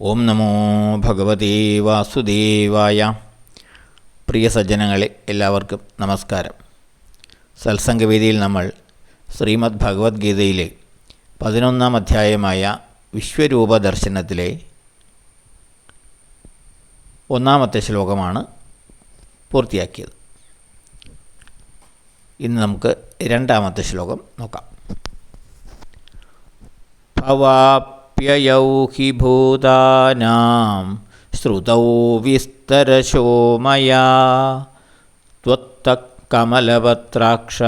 ഓം നമോ ഭഗവതേ വാസുദേവായ. പ്രിയ സജ്ജനങ്ങളെ എല്ലാവർക്കും നമസ്കാരം. സത്സംഗവേദിയിൽ നമ്മൾ ശ്രീമദ് ഭഗവത്ഗീതയിലെ പതിനൊന്നാം അധ്യായമായ വിശ്വരൂപ ദർശനത്തിലെ ഒന്നാമത്തെ ശ്ലോകമാണ് പൂർത്തിയാക്കിയത്. ഇന്ന് നമുക്ക് രണ്ടാമത്തെ ശ്ലോകം നോക്കാം. ഭവാപ്യയൗ ഹി ഭൂതാനാം ശ്രുതൗ വിസ്തരശോ മയാ. ത്വത്ത കമലപത്രാക്ഷ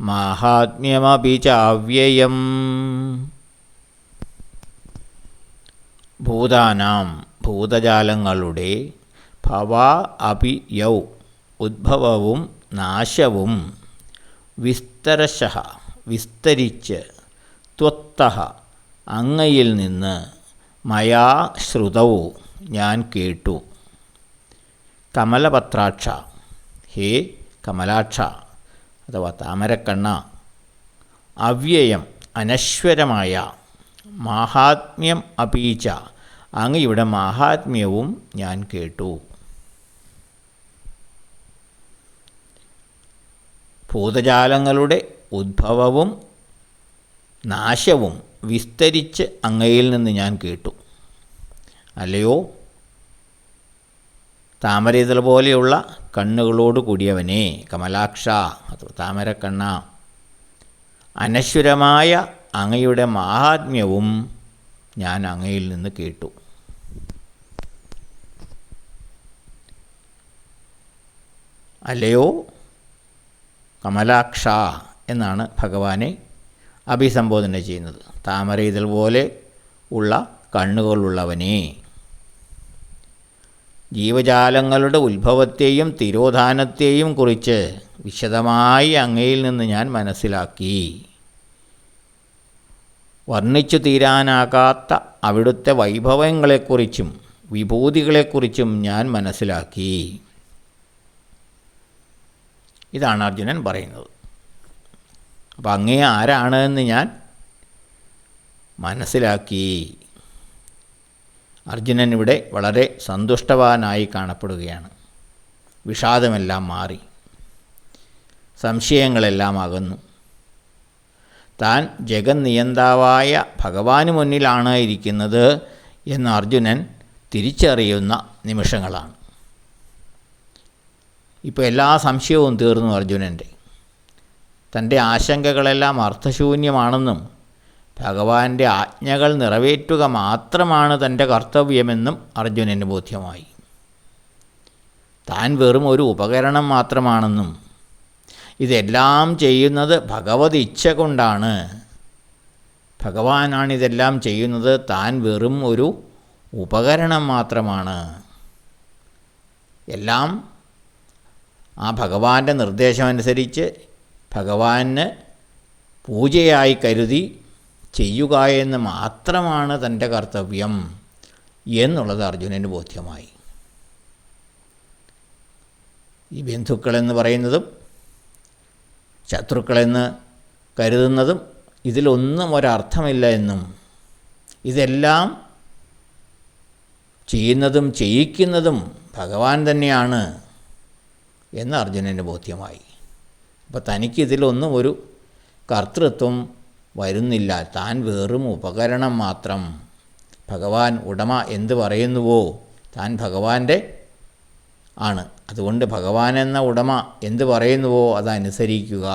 മാഹാത്മ്യമപി ചാവ്യയം ഭൂതാനാം ഭൂതജാലങ്ങളുടെ ഭവ അപി യൗ ഉദ്ഭവവും നാശവും വിസ്തരശ വിസ്തരിച്ച് ത്വത്ത അങ്ങയിൽ നിന്ന് മയാ ശ്രുതവും ഞാൻ കേട്ടു. കമലപത്രാക്ഷ. ഹേ കമലാക്ഷ. അഥവാ താമരക്കണ്ണ. അവ്യയം അനശ്വരമായ. മാഹാത്മ്യം അപീച്ച. അങ്ങയുടെ മാഹാത്മ്യവും ഞാൻ കേട്ടു. ഭൂതജാലങ്ങളുടെ ഉദ്ഭവവും നാശവും വിസ്തരിച്ച് അങ്ങയിൽ നിന്ന് ഞാൻ കേട്ടു. അല്ലയോ? താമരയിതൾ പോലെയുള്ള കണ്ണുകളോട് കൂടിയവനെ കമലാക്ഷ അഥവാ താമരക്കണ്ണ. അനശ്വരമായ അങ്ങയുടെ മഹാത്മ്യവും ഞാൻ അങ്ങയിൽ നിന്ന് കേട്ടു. അല്ലയോ? കമലാക്ഷ എന്നാണ് ഭഗവാനെ അഭിസംബോധന ചെയ്യുന്നത്. താമര ഇതൾ പോലെ ഉള്ള കണ്ണുകളുള്ളവനെ. ജീവജാലങ്ങളുടെ ഉത്ഭവത്തെയും തിരോധാനത്തെയും കുറിച്ച് വിശദമായി അങ്ങയിൽ നിന്ന് ഞാൻ മനസ്സിലാക്കി. വർണിച്ചു തീരാനാകാത്ത അവിടുത്തെ വൈഭവങ്ങളെക്കുറിച്ചും വിഭൂതികളെക്കുറിച്ചും ഞാൻ മനസ്സിലാക്കി. ഇതാണ് അർജുനൻ പറയുന്നത്. അപ്പം അങ്ങേ ആരാണ് എന്ന് ഞാൻ മനസ്സിലാക്കി. അർജുനൻ ഇവിടെ വളരെ സന്തുഷ്ടവാനായി കാണപ്പെടുകയാണ്. വിഷാദമെല്ലാം മാറി. സംശയങ്ങളെല്ലാം അകന്നു. താൻ ജഗന്നിയന്താവായ ഭഗവാന് മുന്നിലാണ് ഇരിക്കുന്നത് എന്ന് അർജുനൻ തിരിച്ചറിയുന്ന നിമിഷങ്ങളാണ്. ഇപ്പോൾ എല്ലാ സംശയവും തീർന്നു അർജുനന്റെ തന്റെ ആശങ്കകളെല്ലാം അർത്ഥശൂന്യമാണെന്നും ഭഗവാന്റെ ആജ്ഞകൾ നിറവേറ്റുക മാത്രമാണ് തന്റെ കർത്തവ്യമെന്നും അർജുനന് ബോധ്യമായി. താൻ വെറും ഒരു ഉപകരണം മാത്രമാണെന്നും ഇതെല്ലാം ചെയ്യുന്നത് ഭഗവത് ഇച്ഛ കൊണ്ടാണ്. ഭഗവാനാണ് ഇതെല്ലാം ചെയ്യുന്നത് താൻ വെറും ഒരു ഉപകരണം മാത്രമാണ്. എല്ലാം ആ ഭഗവാന്റെ നിർദ്ദേശമനുസരിച്ച് ഭഗവാന് പൂജയായി കരുതി ചെയ്യുക എന്ന് മാത്രമാണ് തന്റെ കർത്തവ്യം എന്നുള്ളത് അർജുനന് ബോധ്യമായി. ഈ ബന്ധുക്കളെന്ന് പറയുന്നതും ശത്രുക്കളെന്ന് കരുതുന്നതും ഇതിലൊന്നും ഒരർത്ഥമില്ല എന്നും ഇതെല്ലാം ചെയ്യുന്നതും ചെയ്യിക്കുന്നതും ഭഗവാൻ തന്നെയാണ് എന്ന് അർജുനന് ബോധ്യമായി. അപ്പോൾ തനിക്കിതിലൊന്നും ഒരു കർത്തൃത്വം വരുന്നില്ല. താൻ വെറും ഉപകരണം മാത്രം. ഭഗവാൻ ഉടമ എന്ത് പറയുന്നുവോ താൻ ഭഗവാന്റെ ആണ്. അതുകൊണ്ട് ഭഗവാൻ എന്ന ഉടമ എന്ത് പറയുന്നുവോ അതനുസരിക്കുക.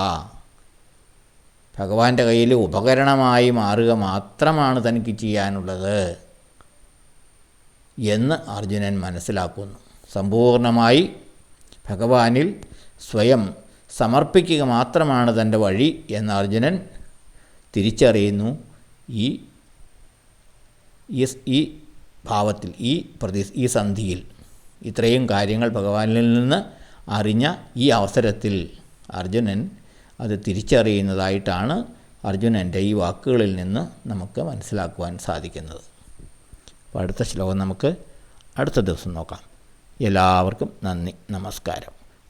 ഭഗവാന്റെ കയ്യിൽ ഉപകരണമായി മാറുക മാത്രമാണ് തനിക്ക് ചെയ്യാനുള്ളത് എന്ന് അർജുനൻ മനസ്സിലാക്കുന്നു. സമ്പൂർണമായി ഭഗവാനിൽ സ്വയം സമർപ്പിക്കുക മാത്രമാണ് തന്റെ വഴി എന്ന് അർജുനൻ തിരിച്ചറിയുന്നു. ഈ ഈ ഭാവത്തിൽ ഈ പ്രതി ഈ സന്ധിയിൽ. ഇത്രയും കാര്യങ്ങൾ ഭഗവാനിൽ നിന്ന് അറിഞ്ഞ ഈ അവസരത്തിൽ അർജുനൻ അത് തിരിച്ചറിയുന്നതായിട്ടാണ് അർജുനന്റെ ഈ വാക്കുകളിൽ നിന്ന് നമുക്ക് മനസ്സിലാക്കുവാൻ സാധിക്കുന്നത്. അപ്പോൾ അടുത്ത ശ്ലോകം നമുക്ക് അടുത്ത ദിവസം നോക്കാം. എല്ലാവർക്കും നന്ദി നമസ്കാരം.